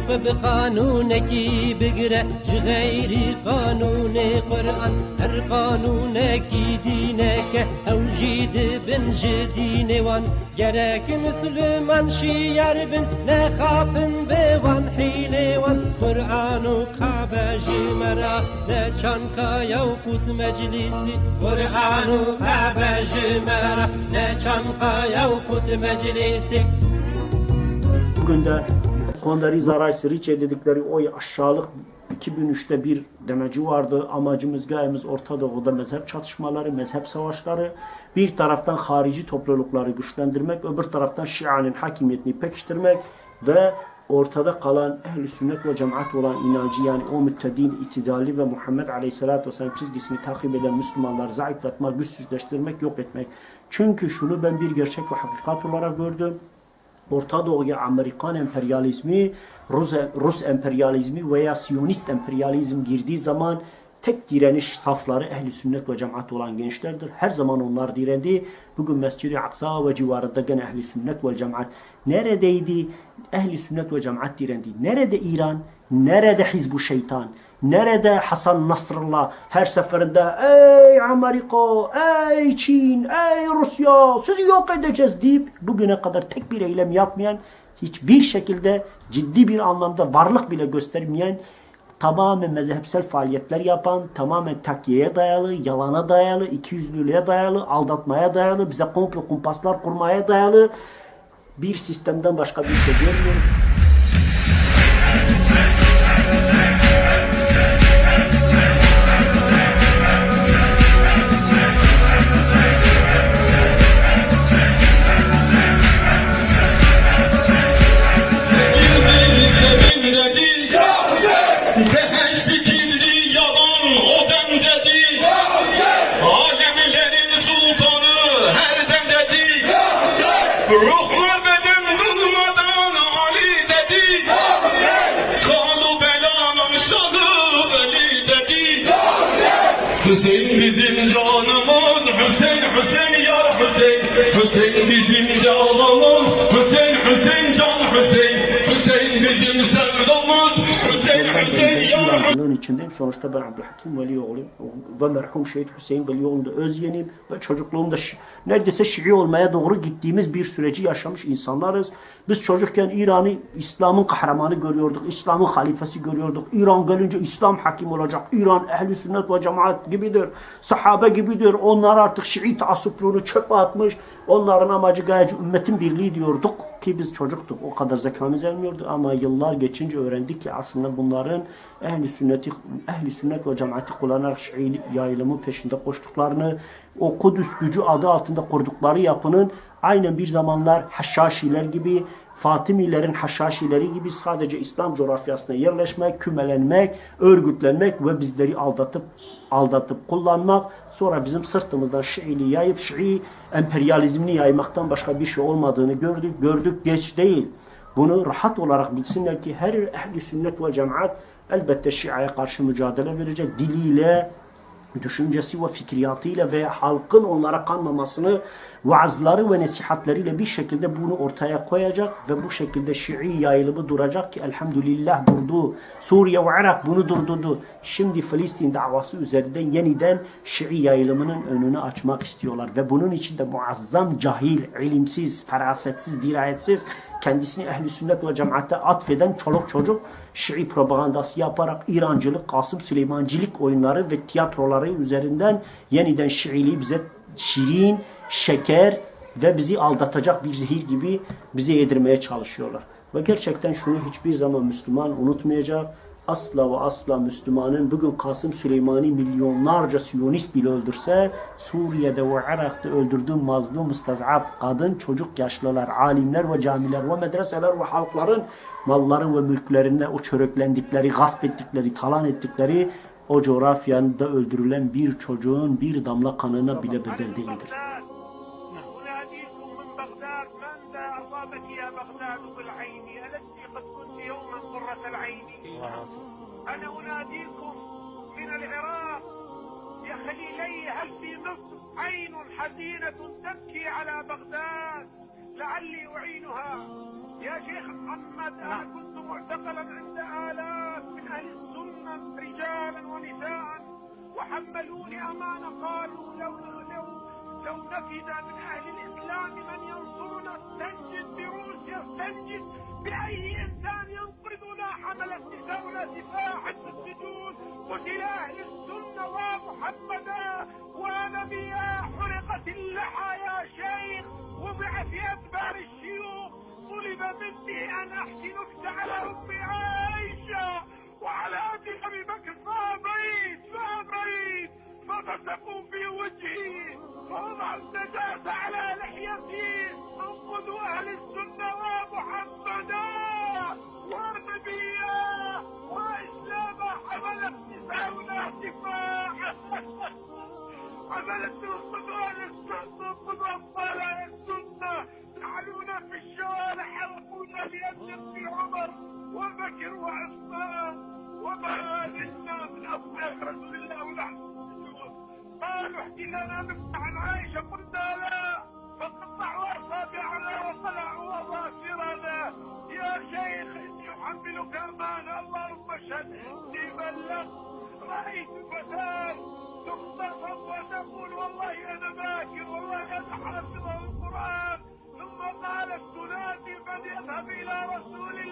خب قانونکی بگره جی غیری قانون قرآن هر قانونکی دینه که او جید بن جدین وان گرک مسلمان شیار بن نخافن بوان حیل وان قرآن و کعبه جمرا نچان کایا و کت مجلسی قرآن و کعبه جمرا نچان کایا و کت مجلسی Bugün de Kondariza Rice Riche dedikleri o aşağılık 2003'te bir demeci vardı. Amacımız, gayemiz Orta Doğu'da mezhep çatışmaları, mezhep savaşları. Bir taraftan harici toplulukları güçlendirmek, öbür taraftan Şia'nın hakimiyetini pekiştirmek ve ortada kalan ehli sünnet ve cemaat olan inancı yani o müttedin, itidali ve Muhammed Aleyhisselatü Vesselam çizgisini takip eden Müslümanları zayıflatmak, güçsüzleştirmek, yok etmek. Çünkü şunu ben bir gerçek ve hakikat olarak gördüm. Orta Doğu'ya Amerikan emperyalizmi, Rus, Rus emperyalizmi veya Siyonist emperyalizm girdiği zaman tek direniş safları ehli sünnet ve cemaat olan gençlerdir. Her zaman onlar direndi. Bugün Mescid-i Aksa ve civarında gene ehli sünnet ve cemaat. Neredeydi? Ehli sünnet ve cemaat direndi. Nerede İran? Nerede Hizbu Şeytan? Nerede Hasan Nasrallah her seferinde ey Amerika, ey Çin, ey Rusya sizi yok edeceğiz deyip bugüne kadar tek bir eylem yapmayan hiçbir şekilde ciddi bir anlamda varlık bile göstermeyen tamamen mezhepsel faaliyetler yapan, tamamen takyeye dayalı, yalana dayalı, ikiyüzlülüğe dayalı, aldatmaya dayalı, bize komplo kumpaslar kurmaya dayalı bir sistemden başka bir şey görmüyoruz. Sonuçta ben Abdülhakim Velioğlu'yum ve merhum şehit Hüseyin Velioğlu'nun da öz yeğeniyim ve çocukluğumda neredeyse Şii olmaya doğru gittiğimiz bir süreci yaşamış insanlarız. Biz çocukken İran'ı İslam'ın kahramanı görüyorduk, İslam'ın halifesi görüyorduk. İran gelince İslam hakim olacak. İran ehli sünnet ve cemaat gibidir. Sahabe gibidir. Onlar artık Şii taassupluğunu çöpe atmış. Onların amacı gayet ümmetin birliği diyorduk ki biz çocuktuk. O kadar zekamız elmiyordu ama yıllar geçince öğrendik ki aslında bunların ehli sünneti ehli sünnet ve cemaati kullanarak Şii yayılımı peşinde koştuklarını o Kudüs gücü adı altında kurdukları yapının aynen bir zamanlar Haşhaşiler gibi Fatimilerin Haşhaşileri gibi sadece İslam coğrafyasına yerleşmek, kümelenmek, örgütlenmek ve bizleri aldatıp aldatıp kullanmak sonra bizim sırtımızdan Şiili yayıp Şii emperyalizmini yaymaktan başka bir şey olmadığını gördük. Gördük geç değil. Bunu rahat olarak bilsinler ki her ehli sünnet ve cemaat elbette Şia'ya karşı mücadele verecek diliyle, düşüncesi ve fikriyatıyla ve halkın onlara kanmamasını vaazları ve nasihatleriyle bir şekilde bunu ortaya koyacak ve bu şekilde Şii yayılımı duracak ki elhamdülillah durdu. Suriye ve Irak bunu durdurdu. Şimdi Filistin davası üzerinden yeniden Şii yayılımının önünü açmak istiyorlar ve bunun için de muazzam cahil, ilimsiz, ferasetsiz, dirayetsiz kendisini ehli sünnet ve cemaate atfeden çoluk çocuk Şii propagandası yaparak İrancılık, Kasım Süleymancilik oyunları ve tiyatroları üzerinden yeniden Şiiliği bize şirin, şeker ve bizi aldatacak bir zehir gibi bize yedirmeye çalışıyorlar. Ve gerçekten şunu hiçbir zaman Müslüman unutmayacak. Asla ve asla Müslümanın bugün Kasım Süleymani milyonlarca Siyonist bile öldürse Suriye'de ve Irak'ta öldürdüğü mazlum, müstazap, kadın, çocuk, yaşlılar, alimler ve camiler ve medreseler ve halkların malları ve mülklerine o çöreklendikleri, gasp ettikleri, talan ettikleri o coğrafyada öldürülen bir çocuğun bir damla kanına bile bedel değildir. أناديكم من بغداد ماذا أصابك يا بغداد بالعين؟ ألست قد كنت يوما قرة العين؟ أنا أناديكم من العراق يا خليلي هل في مصر عين حزينة تبكي على بغداد؟ لعلي أعينها. يا شيخ محمد أنا كنت معتقلا عند آلاف من أهل السنة رجالا ونساء وحملوني أمانة قالوا لو لو لو نفد من أهل الإسلام من ينصرنا استنجد بروسيا استنجد بأي إنسان ينقذنا حملت نساؤنا سفاحا في السجون قتل أهل السنة ومحمدا ونبيا حرقت اللحى يا شيخ وضع في أدبار الشيوخ. طلب مني أن أحكي نكتة على أم عائشة وعلى أبي أبي بكر. فأبيت فأبيت. فبصقوا ووضعوا النجاسة على لحيتي انقذوا أهل السنة ومحمدا. ونبيا وإسلاما حملت نساؤنا سفاحا حملت انقذوا أهل السنة انقذوا أطفال أهل السنة. يعلونا في الشوارع يلقونا بأجل في عمر. وبكر وعثمان وما زلنا من أصحاب رسول الله ونحن قالوا احكي لنا عن عائشة قلنا لا فقطعوا أصابعنا وقلعوا أظافرنا يا شيخ إني أحملك أمانة اللهم اشهد إني بلغت رأيت فتاة تختصر وتقول والله أنا باكر والله أنا حافظ القرآن. ثم قالت تنادي من يذهب إلى رسول الله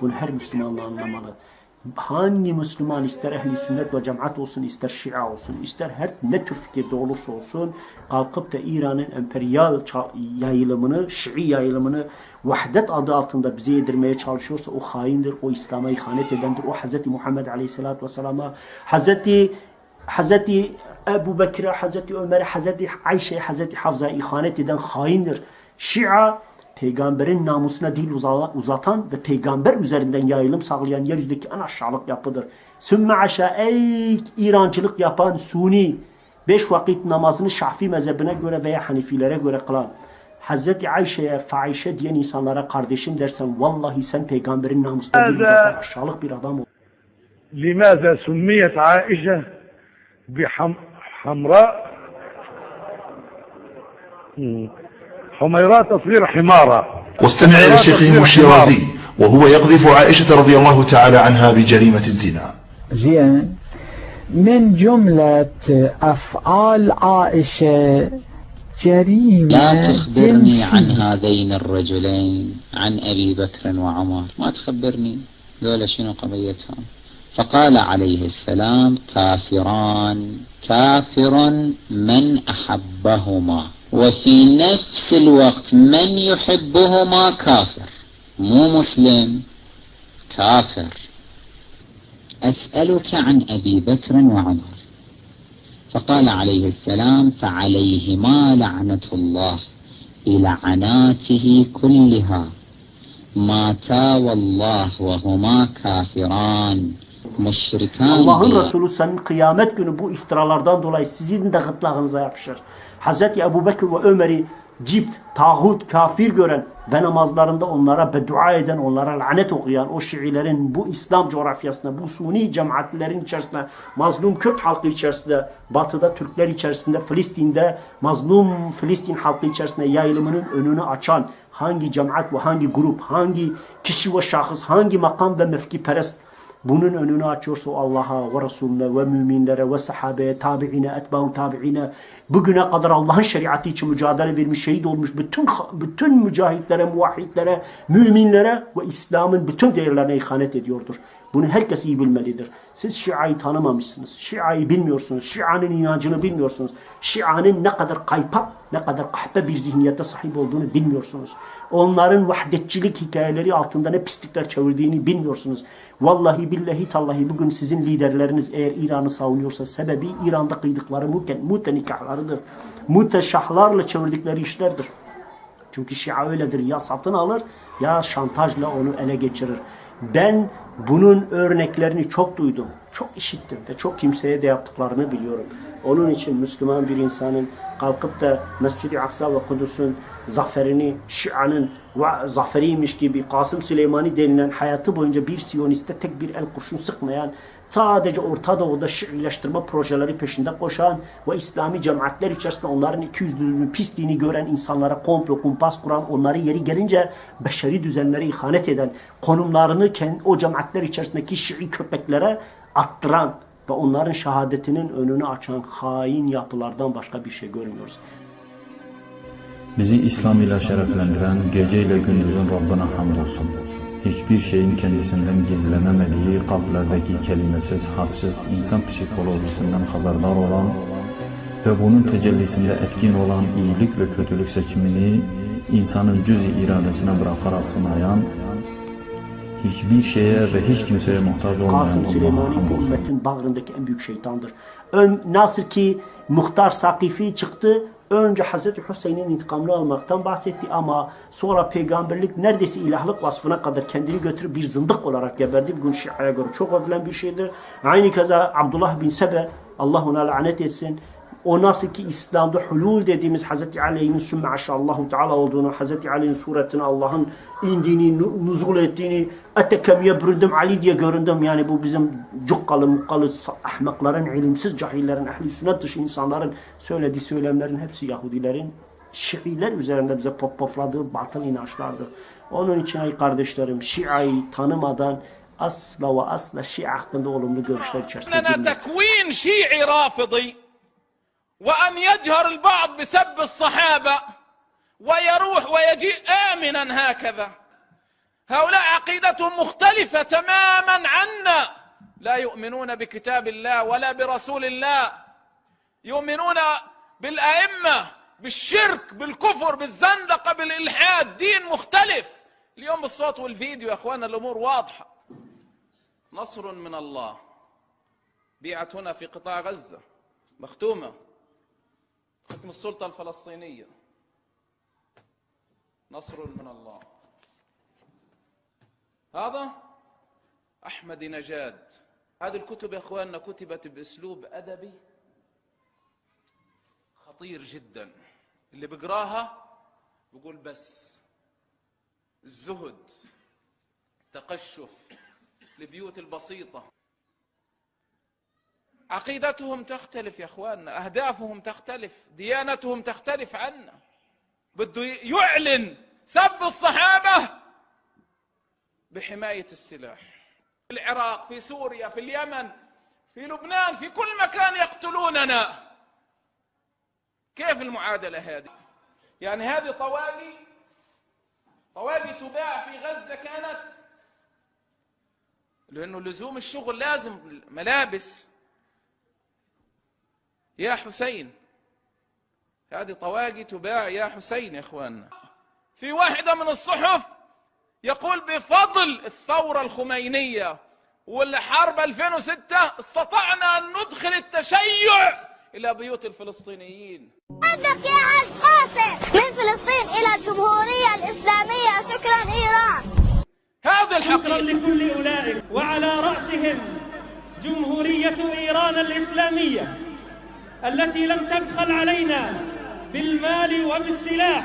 Bunu her Müslüman anlamalı. Hangi Müslüman ister ehli sünnet ve cemaat olsun, ister şia olsun, ister her ne tür fikirde olursa olsun kalkıp da İran'ın emperyal yayılımını, Şii yayılımını vahdet adı altında bize yedirmeye çalışıyorsa o haindir, o İslam'a ihanet edendir. O Hz. Muhammed Aleyhisselatü Vesselam'a, Hz. Hz. Ebu Bekir'e, Hz. Ömer'e, Hz. Ayşe'ye, Hz. Hafza'ya ihanet eden haindir. Şia peygamberin namusuna dil uza- uzatan ve peygamber üzerinden yayılım sağlayan yeryüzündeki en aşağılık yapıdır. Sümme aşağı ey İrancılık yapan Suni beş vakit namazını Şafi mezhebine göre veya Hanifilere göre kılan Hazreti Ayşe'ye fahişe diyen insanlara kardeşim dersen vallahi sen peygamberin namusuna dil uzatan aşağılık bir adam ol. لماذا سميت عائشة بحمراء حميراء تصغير حمارة. واستمع إلى شيخهم الشيرازي وهو يقذف عائشة رضي الله تعالى عنها بجريمة الزنا. زين من جملة أفعال عائشة جريمة لا تخبرني. عن هذين الرجلين عن أبي بكر وعمر. ما تخبرني. ذولا شنو قضيتهم؟ فقال عليه السلام كافران. كافر من أحبهما. وفي نفس الوقت من يحبهما كافر مو مسلم كافر. أسألك عن أبي بكر وعمر. فقال عليه السلام فعليهما لعنة الله بلعناته كلها. ماتا والله وهما كافران. Allah'ın Resulü senin kıyamet günü bu iftiralardan dolayı sizin de gırtlağınıza yapışır. Hz. Ebu Bekir ve Ömer'i cipt, tağut, kafir gören ve namazlarında onlara beddua eden, onlara lanet okuyan o Şiilerin bu İslam coğrafyasında, bu suni cemaatlerin içerisinde, mazlum Kürt halkı içerisinde, batıda Türkler içerisinde, Filistin'de, mazlum Filistin halkı içerisinde yayılımının önünü açan hangi cemaat ve hangi grup, hangi kişi ve şahıs, hangi makam ve mefkiperest bunun önünü açıyorsa Allah'a ve Resulüne ve müminlere ve sahabeye, tabi'ine, etba'u tabi'ine bugüne kadar Allah'ın şeriatı için mücadele vermiş, şehit olmuş bütün bütün mücahitlere, muvahhidlere, müminlere ve İslam'ın bütün değerlerine ihanet ediyordur. Bunu herkes iyi bilmelidir. Siz Şia'yı tanımamışsınız. Şia'yı bilmiyorsunuz. Şia'nın inancını bilmiyorsunuz. Şia'nın ne kadar kaypak, ne kadar kahpe bir zihniyete sahip olduğunu bilmiyorsunuz. Onların vahdetçilik hikayeleri altında ne pislikler çevirdiğini bilmiyorsunuz. Vallahi billahi tallahi bugün sizin liderleriniz eğer İran'ı savunuyorsa sebebi İran'da kıydıkları muten, mute nikahlarıdır. Mute çevirdikleri işlerdir. Çünkü Şia öyledir. Ya satın alır ya şantajla onu ele geçirir. Ben bunun örneklerini çok duydum. Çok işittim ve çok kimseye de yaptıklarını biliyorum. Onun için Müslüman bir insanın kalkıp da Mescid-i Aksa ve Kudüs'ün zaferini Şia'nın zaferiymiş gibi Kasım Süleymani denilen hayatı boyunca bir Siyoniste tek bir el kurşun sıkmayan sadece Orta Doğu'da Şiileştirme projeleri peşinde koşan ve İslami cemaatler içerisinde onların ikiyüzlülüğünü, pisliğini gören insanlara komplo, kumpas kuran, onları yeri gelince beşeri düzenlere ihanet eden, konumlarını kendi, o cemaatler içerisindeki Şii köpeklere attıran ve onların şehadetinin önünü açan hain yapılardan başka bir şey görmüyoruz. Bizi İslam ile şereflendiren gece ile gündüzün Rabbına hamdolsun. Hiçbir şeyin kendisinden gizlenemediği, kalplerdeki kelimesiz, harfsiz, insan psikolojisinden haberdar olan ve bunun tecellisinde etkin olan iyilik ve kötülük seçimini insanın cüz-i iradesine bırakarak sınayan, hiçbir şeye ve hiç kimseye muhtaç olmayan Kasım Süleymani bu ümmetin bağrındaki en büyük şeytandır. Ön, nasıl ki Muhtar Sakifi çıktı, önce Hazreti Hüseyin'in intikamını almaktan bahsetti ama sonra peygamberlik neredeyse ilahlık vasfına kadar kendini götürüp bir zındık olarak geberdi. Bugün Şia'ya göre çok övülen bir şeydir. Aynı keza Abdullah bin Sebe, Allah ona lanet etsin, o nasıl ki İslam'da hulul dediğimiz Hz. Ali'nin sümme aşallahu teala olduğunu, Hz. Ali'nin suretini Allah'ın indiğini, nuzul ettiğini, etekemiye büründüm Ali diye göründüm. Yani bu bizim cukkalı mukkalı ahmakların, ilimsiz cahillerin, ehli sünnet dışı insanların söylediği söylemlerin hepsi Yahudilerin Şiiler üzerinde bize pop popladığı batıl inançlardır. Onun için ay kardeşlerim Şia'yı tanımadan asla ve asla Şia hakkında olumlu görüşler içerisinde. وأن يجهر البعض بسب الصحابة ويروح ويجيء آمنا هكذا. هؤلاء عقيدتهم مختلفة تماما عنا. لا يؤمنون بكتاب الله ولا برسول الله. يؤمنون بالأئمة بالشرك بالكفر بالزندقة بالإلحاد. دين مختلف. اليوم بالصوت والفيديو يا اخوانا الأمور واضحة. نصر من الله. بيعت هنا في قطاع غزة. مختومة. ختم السلطة الفلسطينية. نصر من الله. هذا أحمد نجاد. هذه الكتب يا أخواننا كتبت بأسلوب أدبي خطير جدا. اللي بقراها بقول بس الزهد تقشف البيوت البسيطة. عقيدتهم تختلف يا اخواننا اهدافهم تختلف ديانتهم تختلف عنا. بده يعلن سب الصحابة بحماية السلاح. في العراق في سوريا في اليمن في لبنان في كل مكان يقتلوننا. كيف المعادلة هذه؟ يعني هذه طواقي طواقي تباع في غزة كانت؟ لأنه لزوم الشغل لازم ملابس. يا حسين. هذه طواقي تباع يا حسين يا إخواننا. في واحدة من الصحف يقول بفضل الثورة الخمينية والحرب 2006 استطعنا أن ندخل التشيع إلى بيوت الفلسطينيين. عندك يا عاش قاسم من فلسطين إلى الجمهورية الإسلامية. شكرا إيران. هذا شكرا الحقيقة لكل أولئك وعلى رأسهم جمهورية إيران الإسلامية. التي لم تبخل علينا بالمال وبالسلاح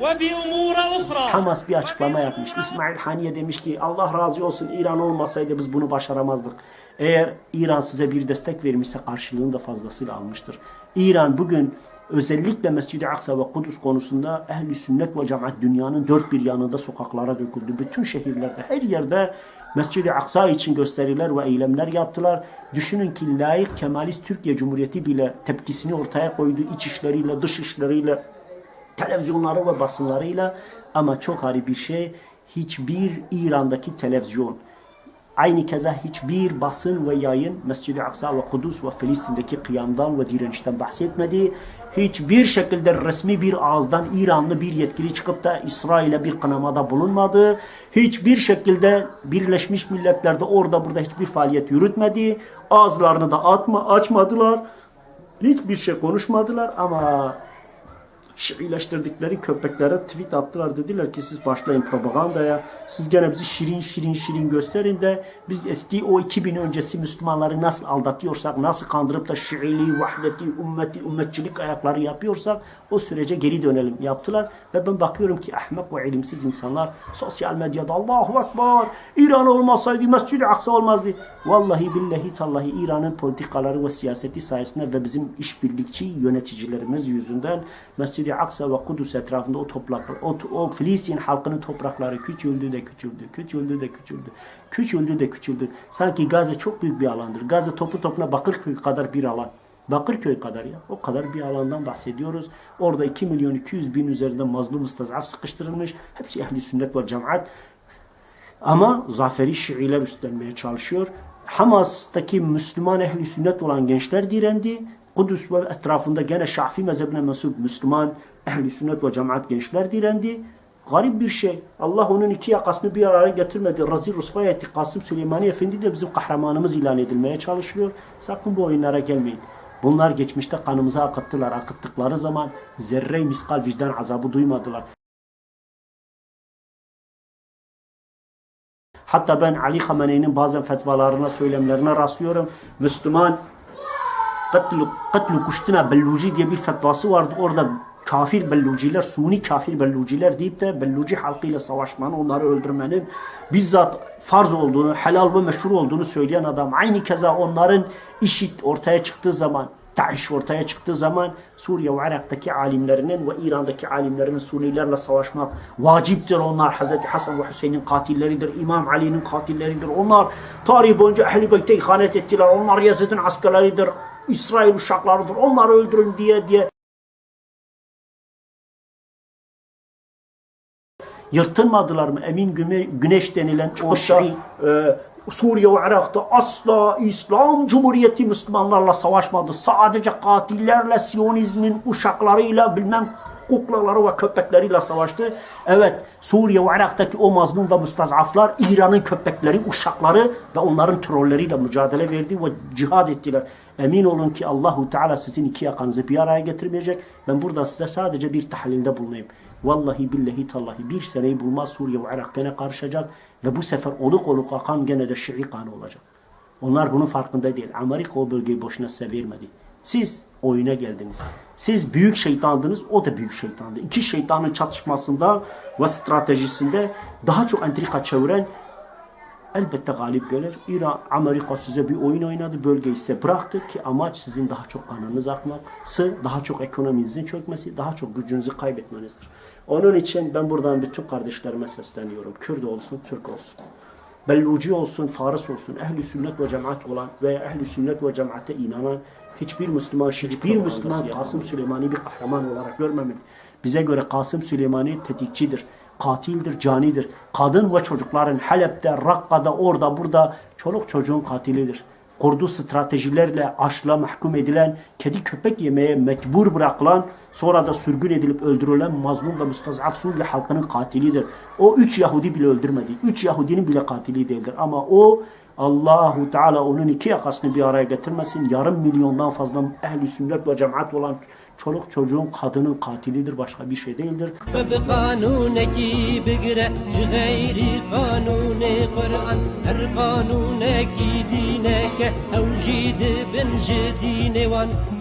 وبأمور أخرى Hamas bir açıklama yapmış. İsmail Haniye demiş ki Allah razı olsun İran olmasaydı biz bunu başaramazdık. Eğer İran size bir destek vermişse karşılığını da fazlasıyla almıştır. İran bugün özellikle Mescid-i Aksa ve Kudüs konusunda ehli sünnet ve cemaat dünyanın dört bir yanında sokaklara döküldü. Bütün şehirlerde her yerde Mescid-i Aksa için gösteriler ve eylemler yaptılar. Düşünün ki layık Kemalist Türkiye Cumhuriyeti bile tepkisini ortaya koydu. iç işleriyle, dış işleriyle, televizyonları ve basınlarıyla ama çok hari bir şey hiçbir İran'daki televizyon Aynı keza hiçbir basın ve yayın Mescid-i Aksa ve Kudüs ve Filistin'deki kıyamdan ve direnişten bahsetmedi. Hiçbir şekilde resmi bir ağızdan İranlı bir yetkili çıkıp da İsrail'e bir kınamada bulunmadı. Hiçbir şekilde Birleşmiş Milletler'de orada burada hiçbir faaliyet yürütmedi. Ağızlarını da atma, açmadılar. Hiçbir şey konuşmadılar ama Şiileştirdikleri köpeklere tweet attılar. Dediler ki siz başlayın propagandaya. Siz gene bizi şirin şirin şirin gösterin de biz eski o 2000 öncesi Müslümanları nasıl aldatıyorsak, nasıl kandırıp da Şiili, vahdeti, ümmeti, ümmetçilik ayakları yapıyorsak o sürece geri dönelim yaptılar. Ve ben bakıyorum ki ahmak ve ilimsiz insanlar sosyal medyada Allahu Ekber, İran olmasaydı Mescid-i Aksa olmazdı. Vallahi billahi tallahi İran'ın politikaları ve siyaseti sayesinde ve bizim işbirlikçi yöneticilerimiz yüzünden Mescid-i Aksa ve Kudüs etrafında o toprak, o, o Filistin halkının toprakları küçüldü de küçüldü, küçüldü de küçüldü, küçüldü de küçüldü. Sanki Gazze çok büyük bir alandır. Gazze topu topuna Bakırköy kadar bir alan. Bakırköy kadar ya. O kadar bir alandan bahsediyoruz. Orada 2 milyon 200 bin üzerinde mazlum mustazaf sıkıştırılmış. Hepsi ehli sünnet ve cemaat. Ama zaferi Şiiler üstlenmeye çalışıyor. Hamas'taki Müslüman ehli sünnet olan gençler direndi. Kudüs ve etrafında gene Şafi mezhebine mensup Müslüman ehli sünnet ve cemaat gençler direndi. Garip bir şey. Allah onun iki yakasını bir araya getirmedi. Razil Rusvay etti. Kasım Süleymani Efendi de bizim kahramanımız ilan edilmeye çalışılıyor. Sakın bu oyunlara gelmeyin. Bunlar geçmişte kanımıza akıttılar. Akıttıkları zaman zerre miskal vicdan azabı duymadılar. Hatta ben Ali Khamenei'nin bazen fetvalarına, söylemlerine rastlıyorum. Müslüman Katlu, katlu kuştuna belluci diye bir fetvası vardı. Orada kafir belluciler, suni kafir belluciler deyip de belluci halkıyla savaşmanın, onları öldürmenin bizzat farz olduğunu, helal ve meşhur olduğunu söyleyen adam. Aynı keza onların işit ortaya çıktığı zaman, Daesh ortaya çıktığı zaman Suriye ve Irak'taki alimlerinin ve İran'daki alimlerinin Sunilerle savaşmak vaciptir. Onlar Hz. Hasan ve Hüseyin'in katilleridir. İmam Ali'nin katilleridir. Onlar tarih boyunca Ehl-i Beyt'e ihanet ettiler. Onlar Yazid'in askerleridir. İsrail uşaklarıdır. Onları öldürün diye diye yırtılmadılar mı? Emin Güne- Güneş denilen o Şii e, Suriye ve Irak'ta asla İslam Cumhuriyeti Müslümanlarla savaşmadı. Sadece katillerle, Siyonizmin uşaklarıyla bilmem kuklaları ve köpekleriyle savaştı. Evet Suriye ve Irak'taki o mazlum ve müstazaflar İran'ın köpekleri, uşakları ve onların trolleriyle mücadele verdi ve cihad ettiler. Emin olun ki Allahu Teala sizin iki yakanızı bir araya getirmeyecek. Ben burada size sadece bir tahlilde bulunayım. Vallahi billahi tallahi bir seneyi bulmaz Suriye ve Irak gene karışacak ve bu sefer oluk oluk akan gene de Şii kanı olacak. Onlar bunun farkında değil. Amerika o bölgeyi boşuna size vermedi. Siz oyuna geldiniz. Siz büyük şeytandınız, o da büyük şeytandı. İki şeytanın çatışmasında ve stratejisinde daha çok entrika çeviren elbette galip gelir. İran, Amerika size bir oyun oynadı, bölgeyi size bıraktı ki amaç sizin daha çok kanınız akması, daha çok ekonominizin çökmesi, daha çok gücünüzü kaybetmenizdir. Onun için ben buradan bütün kardeşlerime sesleniyorum. Kürt olsun, Türk olsun. Belluci olsun, Faris olsun, ehli sünnet ve cemaat olan veya ehli sünnet ve cemaate inanan hiçbir Müslüman, hiçbir Müslüman Kasım Süleymani bir kahraman olarak görmemeli. Bize göre Kasım Süleymani tetikçidir, katildir, canidir. Kadın ve çocukların Halep'te, Rakka'da, orada, burada çoluk çocuğun katilidir. Kurduğu stratejilerle aşla mahkum edilen, kedi köpek yemeye mecbur bırakılan, sonra da sürgün edilip öldürülen mazlum ve müstazaf Suriye halkının katilidir. O üç Yahudi bile öldürmedi. Üç Yahudinin bile katili değildir. Ama o Allahu Teala onun iki yakasını bir araya getirmesin. Yarım milyondan fazla ehli sünnet ve cemaat olan Çoluk çocuğun kadının katilidir başka bir şey değildir.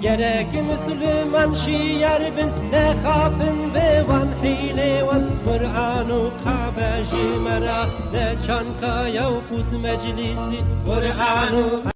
Gerek Müslüman şiyer bin ne khafin ve van hile van Kur'anu Kabe jimera ne çankaya kut meclisi. Kur'anu